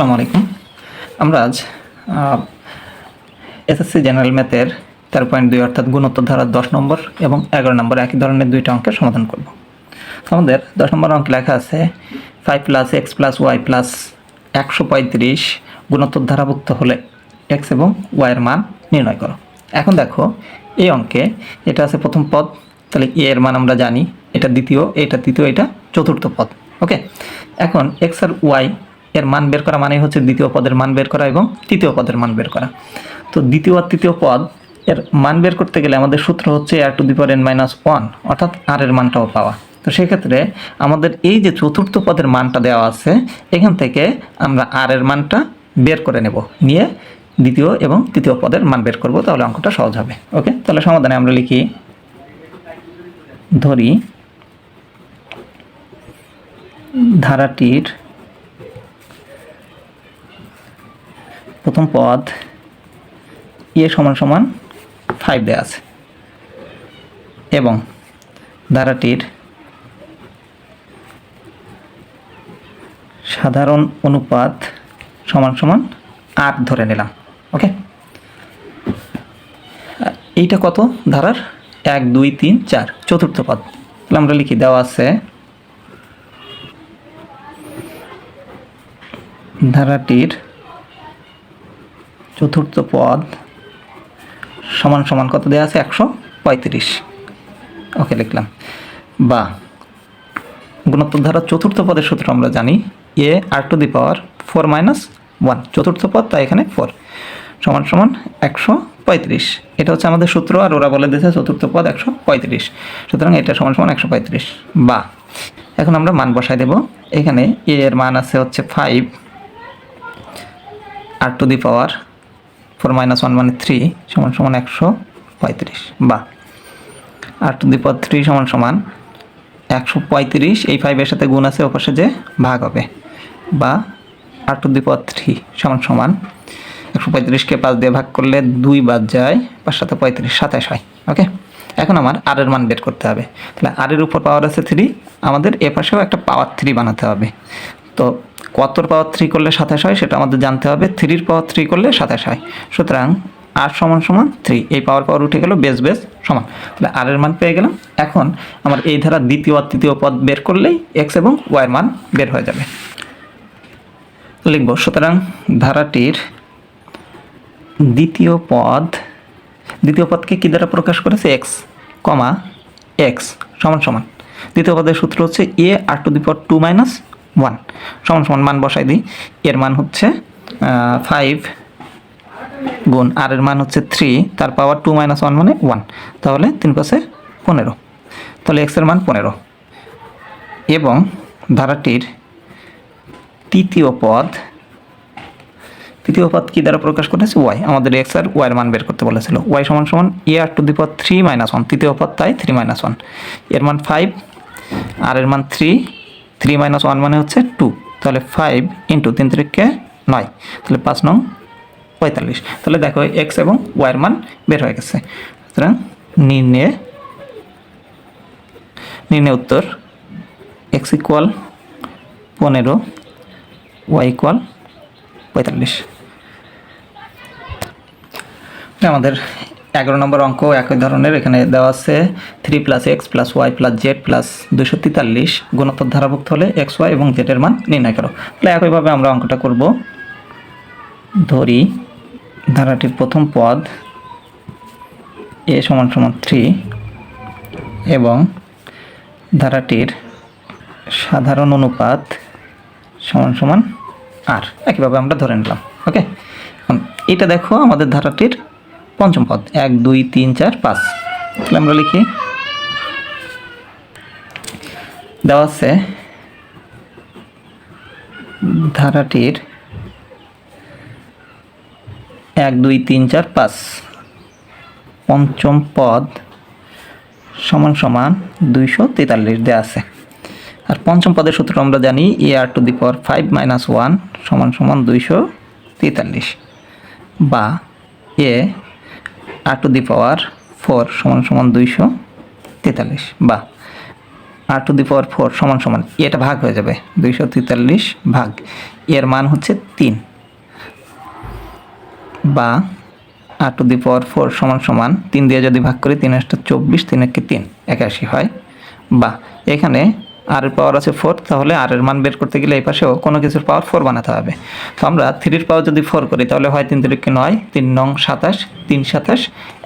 আসসালামু আলাইকুম। আমরা আজ এসএসসি জেনারেল ম্যাথের তেরো পয়েন্ট দুই অর্থাৎ গুণোত্তর ধারার দশ নম্বর এবং এগারো নম্বর একই ধরনের দুইটা অঙ্কের সমাধান করব। আমাদের দশ নম্বর অঙ্কে লেখা আছে five plus x plus y plus একশো পঁয়ত্রিশ গুণোত্তর ধারাভুক্ত হলে এক্স এবং ওয়াইয়ের মান নির্ণয় করো। এখন দেখো, এই অঙ্কে এটা আছে প্রথম পদ, তাহলে এ এর মান আমরা জানি, এটা দ্বিতীয়, এটা তৃতীয়, এটা চতুর্থ পদ ওকে এখন এক্স আর ওয়াই এর মান বের করা মানে হচ্ছে দ্বিতীয় পদের মান বের করা এবং তৃতীয় পদের মান বের করা। তো দ্বিতীয় আর তৃতীয় পদ, এর মান বের করতে গেলে আমাদের সূত্র হচ্ছে r to the power n minus one অর্থাৎ আর এর মানটাও পাওয়া। তো সেক্ষেত্রে আমাদের এই যে চতুর্থ পদের মানটা দেওয়া আছে, এখান থেকে আমরা আর এর মানটা বের করে নেব। নিয়ে দ্বিতীয় এবং তৃতীয় পদের মান বের করব, তাহলে অঙ্কটা সহজ হবে। ওকে? তাহলে সমাধানে আমরা লিখি, ধরি, ধারাটির প্রথম পদ এ সমান সমান ফাইভ দেওয়া আছে। এবং ধারাটির সাধারণ অনুপাত সমান সমান আট ধরে নিলাম ওকে এইটা কত? ধারার এক, দুই, তিন, চার, চতুর্থ পদ। তাহলে আমরা লিখি, দেওয়া আছে ধারাটির চতুর্থ পদ সমান সমান কত দেওয়া আছে? একশো পঁয়ত্রিশ। ওকে, লিখলাম। বা গুণোত্তর ধারা চতুর্থ পদের সূত্র আমরা জানি। A, r to the power four minus one. চতুর্থ পদ, তাই এখানে ফোর। সমান সমান একশো পঁয়ত্রিশ। এটা হচ্ছে আমাদের সূত্র, আর ওরা বলে দিয়েছে চতুর্থ পদ একশো পঁয়ত্রিশ। সুতরাং এটা সমান সমান একশো পঁয়ত্রিশ। বা, এখন আমরা মান বসাই দেব। এখানে এ এর মান আছে হচ্ছে five r to the power four minus one মানে থ্রি সমান সমান একশো পঁয়ত্রিশ। বা আর টু দি পাওয়ার থ্রি সমান সমান একশো পঁয়ত্রিশ, এই ফাইভের সাথে গুণ আছে ওপাশে যে ভাগ হবে। বা আর টু দি পাওয়ার থ্রি সমান সমান একশো পঁয়ত্রিশকে পাঁচ দিয়ে ভাগ করলে দুই বাদ যায় পাঁচ সাথে পঁয়ত্রিশ, সাতাশ হয় ওকে এখন আমার আর এর মান বের করতে হবে। তাহলে আর এর উপর পাওয়ার আছে থ্রি আমাদের এ পাশেও একটা পাওয়ার থ্রি বানাতে হবে। তো কতর পাওয়ার থ্রি করলে সাতাশ হয় সেটা আমাদের জানতে হবে। থ্রির পাওয়ার থ্রি করলে সাতাশ হয়। সুতরাং আর সমান সমান থ্রি এই পাওয়ার পাওয়ার উঠে গেল বেস বেস সমান। তাহলে আর এর মান পেয়ে গেলাম। এখন আমার এই ধারা দ্বিতীয় আর তৃতীয় পদ বের করলেই এক্স এবং ওয়াইয়ের মান বের হয়ে যাবে। লিখব, সুতরাং ধারাটির দ্বিতীয় পদ, দ্বিতীয় পদকে কী দ্বারা প্রকাশ করেছে? এক্স কমা এক্স সমান সমান। দ্বিতীয় পদের সূত্র হচ্ছে a r to the power two minus one. সমান সমান মান বসাই দিই। এর মান হচ্ছে ফাইভ গুণ আর এর মান হচ্ছে থ্রি তার পাওয়ার টু মাইনাস ওয়ান মানে ওয়ান তাহলে তিন পাশে পনেরো। তাহলে এক্সের মান পনেরো। এবং ধারাটির তৃতীয় পদ তৃতীয় পদ কী দ্বারা প্রকাশ করেছে? ওয়াই আমাদের এক্স আর ওয়াইয়ের মান বের করতে বলেছিল। ওয়াই সমান সমান এ আর টু দি পদ থ্রি মাইনাস ওয়ান তৃতীয় পদ তাই থ্রি মাইনাস ওয়ানের মান ফাইভ আর এর মান থ্রি থ্রি মাইনাস ওয়ান মানে হচ্ছে টু তাহলে ফাইভ ইন্টু তিন তিরিখকে নয়, তাহলে পাঁচ নং পঁয়তাল্লিশ। তাহলে দেখো এক্স এবং ওয়াইয়ের মান বের হয়ে গেছে। সুতরাং নির্ণয়ে, নির্ণয় উত্তর এক্স ইকুয়াল পনেরো ওয়াই ইকুয়াল পঁয়তাল্লিশ। আমাদের এগারো নম্বর অঙ্ক একই ধরনের, এখানে দেওয়া আছে three plus x plus y plus z plus দুশো তেতাল্লিশ, গুণোত্তর ধারাভুক্ত হলে এক্স ওয়াই এবং জেডের মান নির্ণয় করো। তাহলে একইভাবে আমরা অঙ্কটা করব। ধরি, ধারাটির প্রথম পদ এ সমান সমান থ্রি এবং ধারাটির সাধারণ অনুপাত সমান সমান আর একইভাবে আমরা ধরে নিলাম ওকে এটা দেখো আমাদের ধারাটির পঞ্চম পদ, এক, দুই, তিন, চার, পাঁচ। তাহলে আমরা লিখি, দেওয়া আছে ধারাটির এক, দুই, তিন, চার, পাঁচ। পঞ্চম পদ সমান সমান দুইশো তেতাল্লিশ দেওয়া আছে। আর পঞ্চম পদের সূত্র আমরা জানি a r to the power five minus one সমান সমান দুইশো তেতাল্লিশ। বা এ r to the power four সমান সমান দুইশো তেতাল্লিশ। বা, আর টু দি পাওয়ার ফোর সমান সমান এটা ভাগ হয়ে যাবে, দুইশো তেতাল্লিশ ভাগ। এর মান হচ্ছে তিন। বা, আর টু দি পাওয়ার ফোর সমান সমান, তিন দিয়ে যদি ভাগ করি, তিন একটা চব্বিশ, তিন একে তিন, একাশি হয়। বা, এখানে আর এর পাওয়ার আছে ফোর তাহলে আর এর মান বের করতে গেলে এই পাশেও কোনো কিছুর পাওয়ার ফোর বানাতে হবে। তো আমরা থ্রির পাওয়ার যদি ফোর করি, তাহলে হয় তিন তিরিকে নয়, তিন নং সাতাশ, তিন সাতাশ,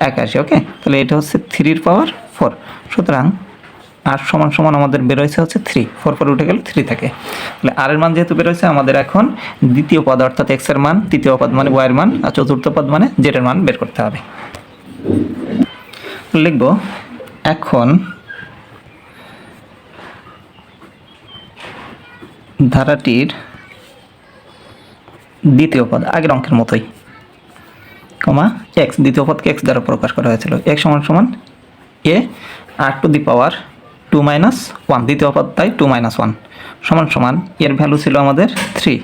একাশি ওকে তাহলে এটা হচ্ছে থ্রির পাওয়ার ফোর সুতরাং আর সমান সমান আমাদের বেরোয়ছে হচ্ছে থ্রি ফোর ফোর উঠে গেলে থ্রি থাকে। তাহলে আর এর মান যেহেতু বেরোয়ছে আমাদের এখন দ্বিতীয় পদ, অর্থাৎ এক্সের মান, তৃতীয় পদ মানে ওয়াই এর মান, আর চতুর্থ পদ মানে জেড এর মান বের করতে হবে। লিখব, এখন ধারাটির দ্বিতীয় পদ আগের অঙ্কের মতোই। কমা এক্স দ্বিতীয় পদকে এক্স দ্বারা প্রকাশ করা হয়েছিল। এক্স সমান সমান a r to the power two minus one দ্বিতীয় পদ তাই টু মাইনাস ওয়ান সমান সমান এর ভ্যালু ছিল আমাদের থ্রি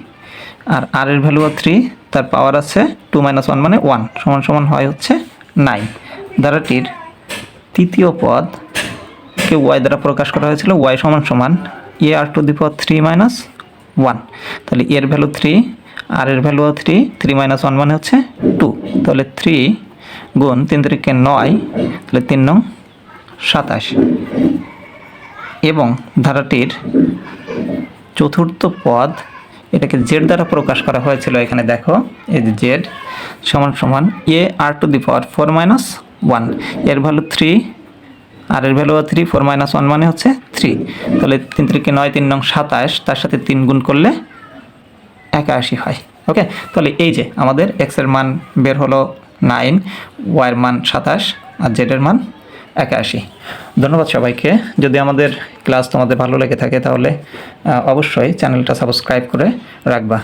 আর আর এর ভ্যালু থ্রি তার পাওয়ার আছে টু মাইনাস ওয়ান মানে ওয়ান সমান সমান হয় হচ্ছে নাইন ধারাটির তৃতীয় পদ কে ওয়াই দ্বারা প্রকাশ করা হয়েছিল ওয়াই সমান সমান a r to the power three minus one তাহলে এর ভ্যালু থ্রি আর এর value three three minus one মানে হচ্ছে টু তাহলে থ্রি গুণ তিন তারিখে নয়, তাহলে তিন নং সাতাশ। এবং ধারাটির চতুর্থ পদ, এটাকে জেড দ্বারা প্রকাশ করা হয়েছিল এখানে দেখো, এই যে জেড সমান সমান a r to the power four minus ওয়ানের ভ্যালু থ্রি আর এর value three four minus one মানে হচ্ছে থ্রি তাহলে তিন তিনকে নয় তিন নং সাতাশ তার সাথে তিন গুণ করলে একাশি হয় ওকে তাহলে এই যে আমাদের এক্সের মান বের হলো নাইন ওয়াইয়ের মান সাতাশ আর জেডের মান একাশি ধন্যবাদ সবাইকে যদি আমাদের ক্লাস তোমাদের ভালো লেগে থাকে তাহলে অবশ্যই চ্যানেলটা সাবস্ক্রাইব করে রাখবা